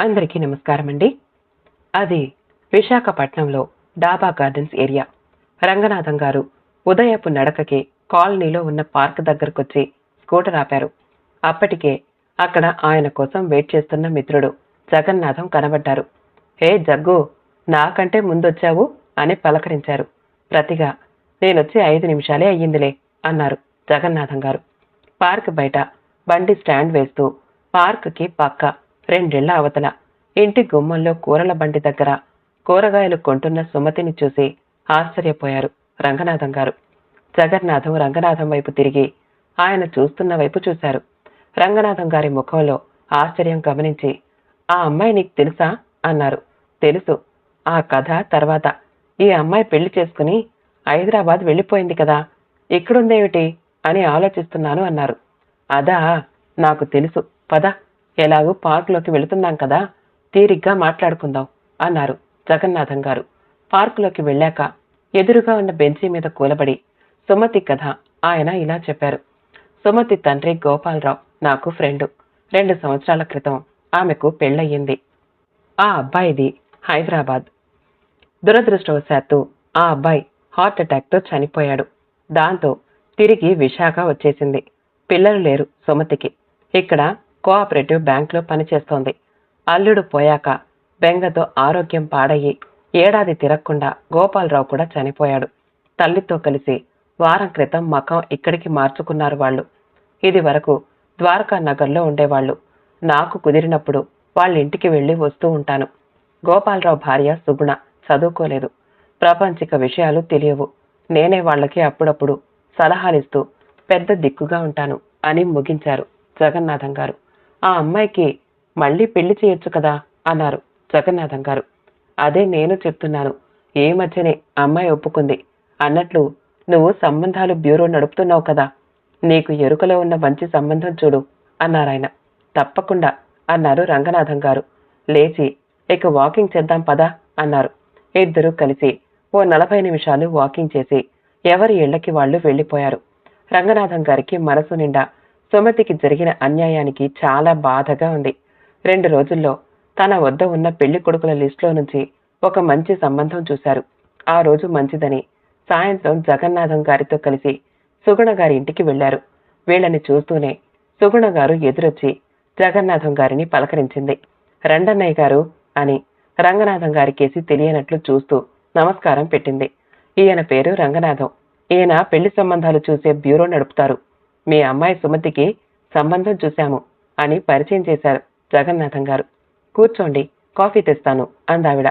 అందరికీ నమస్కారం అండి అది విశాఖపట్నంలో డాబా గార్డెన్స్ ఏరియా. రంగనాథం గారు ఉదయపు నడకకి కాలనీలో ఉన్న పార్క్ దగ్గరకొచ్చి స్కూటర్ ఆపారు. అప్పటికే అక్కడ ఆయన కోసం వెయిట్ చేస్తున్న మిత్రుడు జగన్నాథం కనబడ్డారు. హే జగ్గు నాకంటే ముందొచ్చావు? అని పలకరించారు. ప్రతిగా నేనొచ్చి ఐదు నిమిషాలే అయ్యిందిలే అన్నారు జగన్నాథం గారు. పార్క్ బయట బండి స్టాండ్ వేస్తూ పార్క్కి పక్క రెండేళ్ళ అవతల. ఇంటి గుమ్మంలో కూరల బండి దగ్గర కూరగాయలు కొంటున్న సుమతిని చూసి ఆశ్చర్యపోయారు రంగనాథం గారు. జగన్నాథం రంగనాథం వైపు తిరిగి ఆయన చూస్తున్న వైపు చూశారు. రంగనాథం గారి ముఖంలో ఆశ్చర్యం గమనించి ఆ అమ్మాయి నీకు తెలుసా? అన్నారు. తెలుసు. ఆ కథ తర్వాత. ఈ అమ్మాయి పెళ్ళి చేసుకుని హైదరాబాద్ వెళ్ళిపోయింది కదా. ఇక్కడుందేమిటి? అని ఆలోచిస్తున్నాను అన్నారు. అదా నాకు తెలుసు. పద. ఎలాగూ పార్కులోకి వెళుతున్నాం కదా తీరిగ్గా మాట్లాడుకుందాం అన్నారు జగన్నాథం గారు. పార్కులోకి వెళ్ళాక ఎదురుగా ఉన్న బెంచీ మీద కూలబడి సుమతి కథ ఆయన ఇలా చెప్పారు. సుమతి తండ్రి గోపాలరావు నాకు ఫ్రెండు. రెండు సంవత్సరాల క్రితం ఆమెకు పెళ్ళయ్యింది. ఆ అబ్బాయిది హైదరాబాద్. దురదృష్టవశాత్తు ఆ అబ్బాయి హార్ట్ అటాక్తో చనిపోయాడు. దాంతో తిరిగి విశాఖ వచ్చేసింది. పిల్లలు లేరు సుమతికి. ఇక్కడ కోఆపరేటివ్ బ్యాంక్లో పనిచేస్తోంది. అల్లుడు పోయాక బెంగతో ఆరోగ్యం పాడయ్యి ఏడాది తిరగకుండా గోపాలరావు కూడా చనిపోయాడు. తల్లితో కలిసి వారం క్రితం మకం ఇక్కడికి మార్చుకున్నారు వాళ్ళు. ఇది వరకు ద్వారకా నగర్లో ఉండేవాళ్ళు. నాకు కుదిరినప్పుడు వాళ్ళ ఇంటికి వెళ్ళి వస్తూ ఉంటాను. గోపాలరావు భార్య సుగుణ చదువుకోలేదు. ప్రాపంచిక విషయాలు తెలియవు. నేనే వాళ్ళకి అప్పుడప్పుడు సలహాలిస్తూ పెద్ద దిక్కుగా ఉంటాను అని ముగించారు జగన్నాథం గారు. ఆ అమ్మాయికి మళ్ళీ పెళ్ళి చేయొచ్చు కదా అన్నారు జగన్నాథం గారు. అదే నేను చెప్తున్నాను. ఏ మధ్యనే అమ్మాయి ఒప్పుకుంది. అన్నట్లు నువ్వు సంబంధాలు బ్యూరో నడుపుతున్నావు కదా. నీకు ఎరుకలో ఉన్న మంచి సంబంధం చూడు అన్నారాయన తప్పకుండా అన్నారు రంగనాథం గారు. లేచి ఇక వాకింగ్ చేద్దాం పదా అన్నారు. ఇద్దరూ కలిసి ఓ నలభై నిమిషాలు వాకింగ్ చేసి ఎవరి ఇళ్ళకి వాళ్ళు వెళ్ళిపోయారు రంగనాథం గారికి మనసు నిండా సుమతికి జరిగిన అన్యాయానికి చాలా బాధగా ఉంది. రెండు రోజుల్లో తన వద్ద ఉన్న పెళ్ళి కొడుకుల లిస్టులో నుంచి ఒక మంచి సంబంధం చూశారు. ఆ రోజు మంచిదని సాయంత్రం జగన్నాథం గారితో కలిసి సుగుణ గారి ఇంటికి వెళ్ళారు వీళ్ళని చూస్తూనే సుగుణ గారు ఎదురొచ్చి జగన్నాథం గారిని పలకరించింది. రండన్నయ్య గారు అని రంగనాథం గారికేసి తెలియనట్లు చూస్తూ నమస్కారం పెట్టింది. ఈయన పేరు రంగనాథం. ఈయన పెళ్ళి సంబంధాలు చూసే బ్యూరో నడుపుతారు. మీ అమ్మాయి సుమతికి సంబంధం చూశాము అని పరిచయం చేశారు జగన్నాథం గారు. కూర్చోండి కాఫీ తెస్తాను అందావిడ.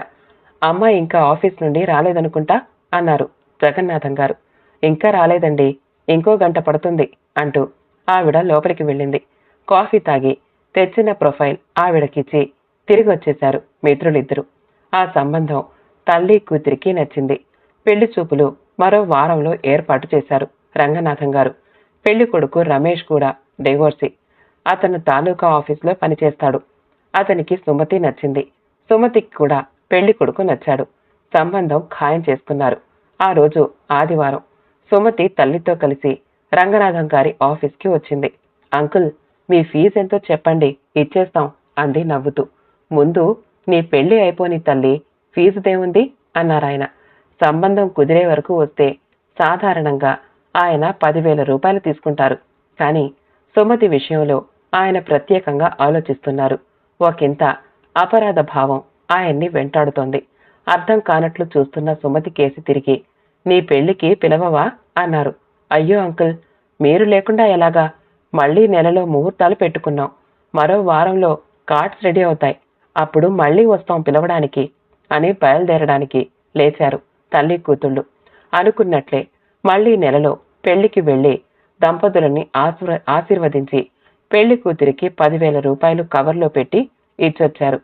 అమ్మాయి ఇంకా ఆఫీస్ నుండి రాలేదనుకుంటా అన్నారు జగన్నాథం గారు. ఇంకా రాలేదండి ఇంకో గంట పడుతుంది అంటూ ఆవిడ లోపలికి వెళ్ళింది. కాఫీ తాగి తెచ్చిన ప్రొఫైల్ ఆవిడకిచ్చి తిరిగి వచ్చేశారు మిత్రులిద్దరూ. ఆ సంబంధం తల్లి కూతురికి నచ్చింది. పెళ్ళి చూపులు మరో వారంలో ఏర్పాటు చేశారు రంగనాథం గారు. పెళ్ళి కొడుకు రమేష్ కూడా డైవోర్సీ. అతను తాలూకా ఆఫీస్లో పనిచేస్తాడు. అతనికి సుమతి నచ్చింది. సుమతికి కూడా పెళ్ళి కొడుకు నచ్చాడు. సంబంధం ఖాయం చేసుకున్నారు. ఆ రోజు ఆదివారం సుమతి తల్లితో కలిసి రంగనాథం గారి ఆఫీస్కి వచ్చింది. అంకుల్ మీ ఫీజు ఎంతో చెప్పండి. ఇచ్చేస్తాం అంది నవ్వుతూ. ముందు నీ పెళ్ళి అయిపోని తల్లి ఫీజుదేముంది అన్నారాయన. సంబంధం కుదిరే వరకు వస్తే సాధారణంగా ఆయన పదివేల రూపాయలు తీసుకుంటారు. కానీ సుమతి విషయంలో ఆయన ప్రత్యేకంగా ఆలోచిస్తున్నారు. ఒకంత అపరాధ భావం ఆయన్ని వెంటాడుతోంది. అర్థం కానట్లు చూస్తున్న సుమతి కేసి తిరిగి నీ పెళ్ళికి పిలవవా? అన్నారు. అయ్యో అంకుల్ మీరు లేకుండా ఎలాగా? మళ్ళీ నెలలో ముహూర్తాలు పెట్టుకున్నాం. మరో వారంలో కార్డ్స్ రెడీ అవుతాయి. అప్పుడు మళ్ళీ వస్తాం పిలవడానికి అని బయలుదేరడానికి లేచారు తల్లి కూతుళ్ళు. అనుకున్నట్లే మళ్ళీ నెలలో పెళ్ళికి వెళ్ళి దంపతులని ఆశీర్వ ఆశీర్వదించి పెళ్ళి కూతురికి పదివేల రూపాయలు కవర్లో పెట్టి ఇచ్చొచ్చారు.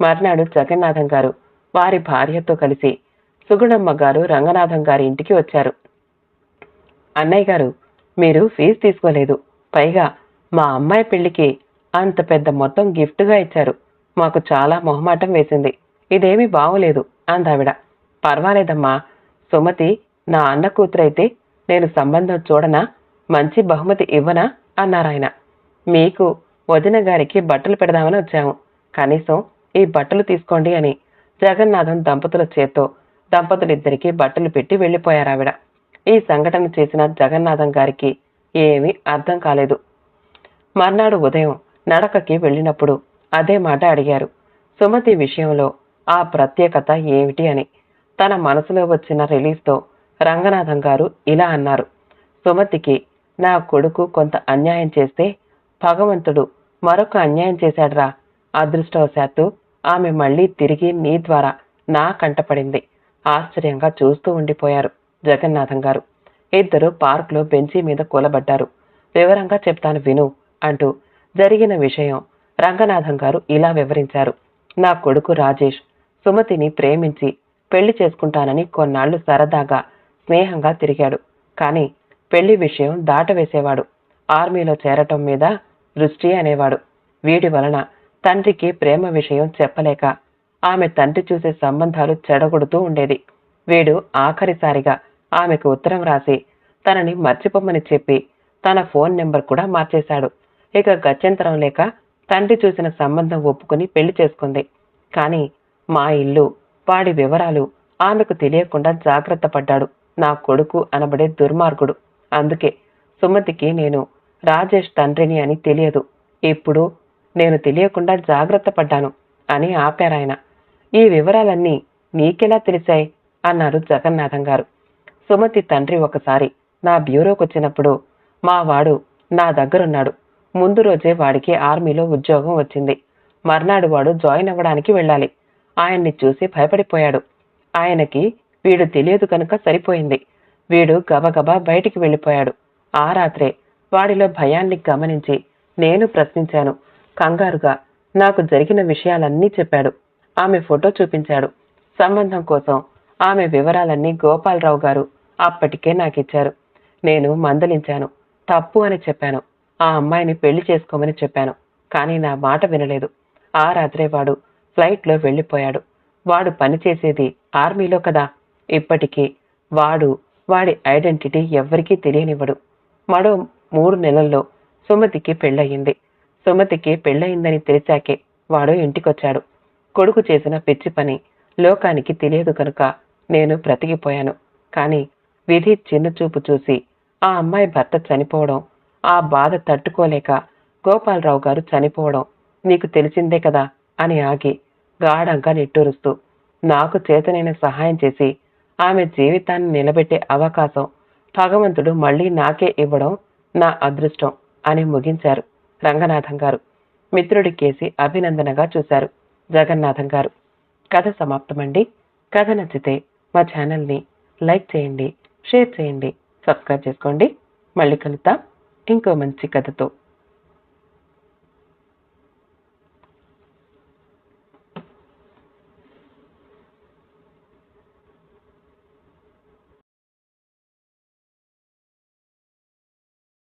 మర్నాడు జగన్నాథం గారు వారి భార్యతో కలిసి సుగుణమ్మ గారు రంగనాథం గారి ఇంటికి వచ్చారు. అన్నయ్య గారు మీరు ఫీజు తీసుకోలేదు. పైగా మా అమ్మాయి పెళ్ళికి అంత పెద్ద మొత్తం గిఫ్ట్గా ఇచ్చారు. మాకు చాలా మొహమాటం వేసింది. ఇదేమీ బాగోలేదు అందావిడ. పర్వాలేదమ్మా. సుమతి నా అన్న కూతురైతే నేను సంబంధం చూడనా? మంచి బహుమతి ఇవ్వనా? అన్నారాయన మీకు వదిన గారికి బట్టలు పెడదామని వచ్చాము. కనీసం ఈ బట్టలు తీసుకోండి అని జగన్నాథం దంపతుల చేత్తో దంపతులిద్దరికీ బట్టలు పెట్టి వెళ్ళిపోయారావిడ. ఈ సంఘటన చేసిన జగన్నాథం గారికి ఏమీ అర్థం కాలేదు. మర్నాడు ఉదయం నడకకి వెళ్ళినప్పుడు అదే మాట అడిగారు. సుమతి విషయంలో ఆ ప్రత్యేకత ఏమిటి అని తన మనసులో వచ్చిన రిలీజ్తో రంగనాథం గారు ఇలా అన్నారు. సుమతికి నా కొడుకు కొంత అన్యాయం చేస్తే భగవంతుడు మరొక అన్యాయం చేశాడ్రా. అదృష్టవశాత్తు ఆమె మళ్ళీ తిరిగి నీ ద్వారా నా కంటపడింది ఆశ్చర్యంగా చూస్తూ ఉండిపోయారు జగన్నాథం గారు. ఇద్దరు పార్క్లో బెంచీ మీద కూలబడ్డారు. వివరంగా చెప్తాను విను అంటూ జరిగిన విషయం రంగనాథం గారు ఇలా వివరించారు. నా కొడుకు రాజేష్ సుమతిని ప్రేమించి పెళ్ళి చేసుకుంటానని కొన్నాళ్ళు సరదాగా స్నేహంగా తిరిగాడు. కానీ పెళ్ళి విషయం దాటవేసేవాడు. ఆర్మీలో చేరటం మీద దృష్టి అనేవాడు. వీడి వలన తండ్రికి ప్రేమ విషయం చెప్పలేక ఆమె తండ్రి చూసే సంబంధాలు చెడగొడుతూ ఉండేది. వీడు ఆఖరిసారిగా ఆమెకు ఉత్తరం రాసి తనని మర్చిపోమని చెప్పి తన ఫోన్ నెంబర్ కూడా మార్చేశాడు. ఇక గత్యంతరం లేక తండ్రి చూసిన సంబంధం ఒప్పుకుని పెళ్ళి చేసుకుంది. కానీ మా ఇల్లు వాడి వివరాలు ఆమెకు తెలియకుండా జాగ్రత్త పడ్డాడు. నా కొడుకు అనబడే దుర్మార్గుడు. అందుకే సుమతికి నేను రాజేష్ తండ్రిని అని తెలియదు. ఇప్పుడు నేను తెలియకుండా జాగ్రత్త పడ్డాను అని ఆపారాయన ఈ వివరాలన్నీ నీకెలా తెలిసాయి? అన్నారు జగన్నాథం గారు. సుమతి తండ్రి ఒకసారి నా బ్యూరోకి వచ్చినప్పుడు మా వాడు నా దగ్గరున్నాడు. ముందు రోజే వాడికి ఆర్మీలో ఉద్యోగం వచ్చింది. మర్నాడు వాడు జాయిన్ అవ్వడానికి వెళ్ళాలి. ఆయన్ని చూసి భయపడిపోయాడు. ఆయనకి వీడు తెలియదు కనుక సరిపోయింది. వీడు గబగబా బయటికి వెళ్ళిపోయాడు. ఆ రాత్రే వాడిలో భయాన్ని గమనించి నేను ప్రశ్నించాను. కంగారుగా నాకు జరిగిన విషయాలన్నీ చెప్పాడు. ఆమె ఫోటో చూపించాడు. సంబంధం కోసం ఆమె వివరాలన్నీ గోపాలరావు గారు అప్పటికే నాకిచ్చారు. నేను మందలించాను. తప్పు అని చెప్పాను. ఆ అమ్మాయిని పెళ్ళి చేసుకోమని చెప్పాను. కానీ నా మాట వినలేదు. ఆ రాత్రే వాడు ఫ్లైట్లో వెళ్ళిపోయాడు. వాడు పనిచేసేది ఆర్మీలో కదా. ఇప్పటికీ వాడు వాడి ఐడెంటిటీ ఎవ్వరికీ తెలియనివ్వడు. మరో మూడు నెలల్లో సుమతికి పెళ్ళయింది. సుమతికి పెళ్ళయిందని తెలిసాకే వాడు ఇంటికొచ్చాడు. కొడుకు చేసిన పిచ్చి పని లోకానికి తెలియదు కనుక నేను బ్రతికిపోయాను. కానీ విధి చిన్నచూపు చూసి ఆ అమ్మాయి భర్త చనిపోవడం ఆ బాధ తట్టుకోలేక గోపాలరావు గారు చనిపోవడం నీకు తెలిసిందే కదా అని ఆగి గాఢంగా నిట్టూరుస్తూ నాకు చేతనైన సహాయం చేసి ఆమె జీవితాన్ని నిలబెట్టే అవకాశం భగవంతుడు మళ్ళీ నాకే ఇవ్వడం నా అదృష్టం అని ముగించారు రంగనాథం గారు. మిత్రుడి కేసి అభినందనగా చూశారు జగన్నాథం గారు. కథ సమాప్తమండి. కథ నచ్చితే మా ఛానల్ని లైక్ చేయండి షేర్ చేయండి సబ్స్క్రైబ్ చేసుకోండి. మళ్ళీ కలుద్దాం. ఇంకో మంచి కథతో.